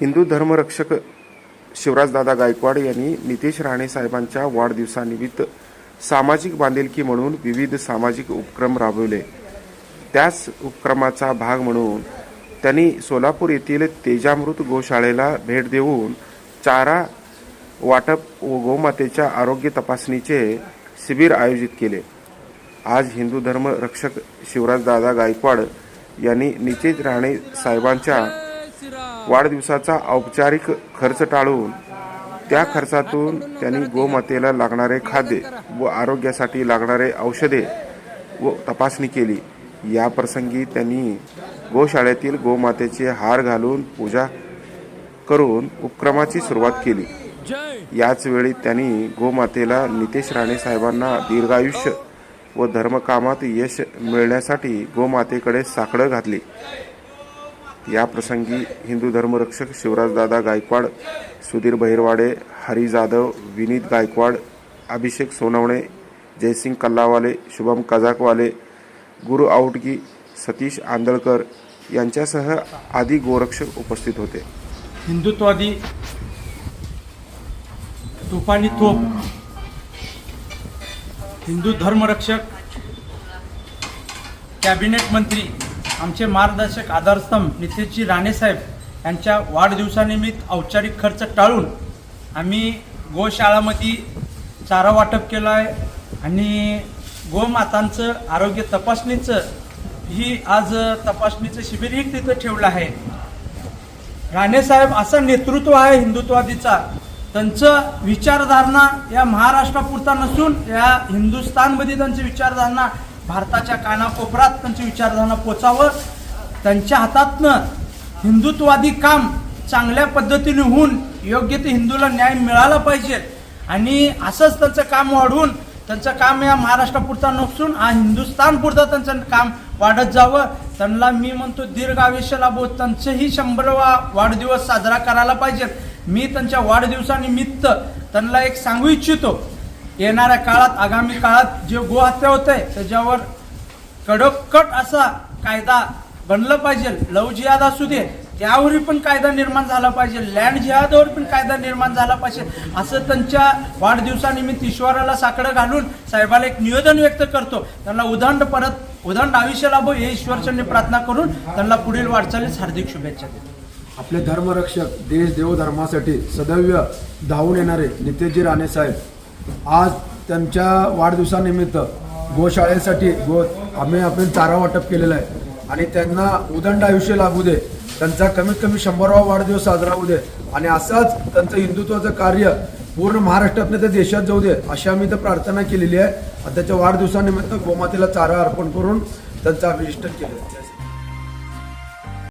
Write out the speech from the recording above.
हिंदू धर्मरक्षक शिवराजदादा गायकवाड यांनी नितेश राणे साहेबांच्या वाढदिवसानिमित्त सामाजिक बांधिलकी म्हणून विविध सामाजिक उपक्रम राबवले. त्याच उपक्रमाचा भाग म्हणून त्यांनी सोलापूर येथील तेजामृत गोशाळेला भेट देऊन चारा वाटप व गोमातेच्या आरोग्य तपासणीचे शिबिर आयोजित केले. आज हिंदू धर्म रक्षक शिवराजदादा गायकवाड यांनी नितेश राणे साहेबांच्या वाढदिवसाचा औपचारिक खर्च टाळून त्या खर्चातून त्यांनी गोमातेला लागणारे खाद्य व आरोग्यासाठी लागणारे औषधे व तपासणी केली. या प्रसंगी त्यांनी गोशाळेतील गोमातेचे हार घालून पूजा करून उपक्रमाची सुरुवात केली. याच वेळी त्यांनी गोमातेला नितेश राणे साहेबांना दीर्घायुष्य व धर्मकामात यश मिळण्यासाठी गोमातेकडे साकडं घातले. या प्रसंगी हिंदू धर्मरक्षक शिवराजदादा गायकवाड सुधीर बहिरवाडे हरी जाधव विनीत गायकवाड अभिषेक सोनवणे जयसिंग कल्लावाले शुभम कजाकवाले गुरु आउटगी सतीश आंदळकर यांच्यासह आदी गोरक्षक उपस्थित होते. हिंदुत्वादी तुफानी तोप हिंदू धर्मरक्षक कॅबिनेट मंत्री आमचे मार्गदर्शक आधारस्तंभ नितेशजी राणेसाहेब यांच्या वाढदिवसानिमित्त औपचारिक खर्च टाळून आम्ही गोशाळामध्ये चारा वाटप केलं आहे आणि गोमातांचं आरोग्य तपासणीचं ही आज तपासणीचं शिबिरही तिथं ठेवलं आहे. राणेसाहेब असं नेतृत्व आहे हिंदुत्वादीचा. त्यांचं विचारधारणा या महाराष्ट्रापुरता नसून या हिंदुस्थानमध्ये त्यांची विचारधारणा भारताच्या कानाकोपरात त्यांची विचारधारणा पोचावं त्यांच्या हातातनं हिंदुत्वादी काम चांगल्या पद्धतीने होऊन योग्य ते हिंदूला न्याय मिळाला पाहिजे. आणि असंच त्यांचं काम वाढवून त्यांचं काम या महाराष्ट्रापुरता नसून हा हिंदुस्थानपुरतं त्यांचं काम वाढत जावं. त्यांना मी म्हणतो दीर्घ आयुष्य लाभो त्यांचंही शंभरवा वाढदिवस साजरा करायला पाहिजे. मी त्यांच्या वाढदिवसानिमित्त त्यांना एक सांगू इच्छितो येणाऱ्या काळात आगामी काळात जे गोहत्या होत आहे त्याच्यावर कडकट असा कायदा बनलं पाहिजे. लव जिहाद असू दे त्यावरही पण कायदा निर्माण झाला पाहिजे. लँड जिहादावर पण कायदा निर्माण झाला पाहिजे. असं त्यांच्या वाढदिवसानिमित्त ईश्वराला साकडं घालून साहेबाला एक निवेदन व्यक्त करतो. त्यांना उदंड परत उदंड आयुष्य लाभो हे ईश्वरचरणी प्रार्थना करून त्यांना पुढील वाटचालीस हार्दिक शुभेच्छा देतो. आपले धर्मरक्षक देश देव धर्मासाठी सदैव धावून येणारे नितेशजी राणे साहेब आज त्यांच्या वाढदिवसानिमित्त गोशाळेसाठी गो आम्ही आपण चारा वाटप केलेलं आहे. आणि त्यांना उदंड आयुष्य लागू दे. त्यांचा कमीत कमी शंभरावा वाढदिवस साजरा होऊ दे. आणि असाच त्यांचं हिंदुत्वाचं कार्य पूर्ण महाराष्ट्रातनं ते देशात जाऊ दे अशी आम्ही तर प्रार्थना केलेली आहे. आणि त्याच्या वाढदिवसानिमित्त गोमातेला चारा अर्पण करून त्यांचं अभिष्ट केलं.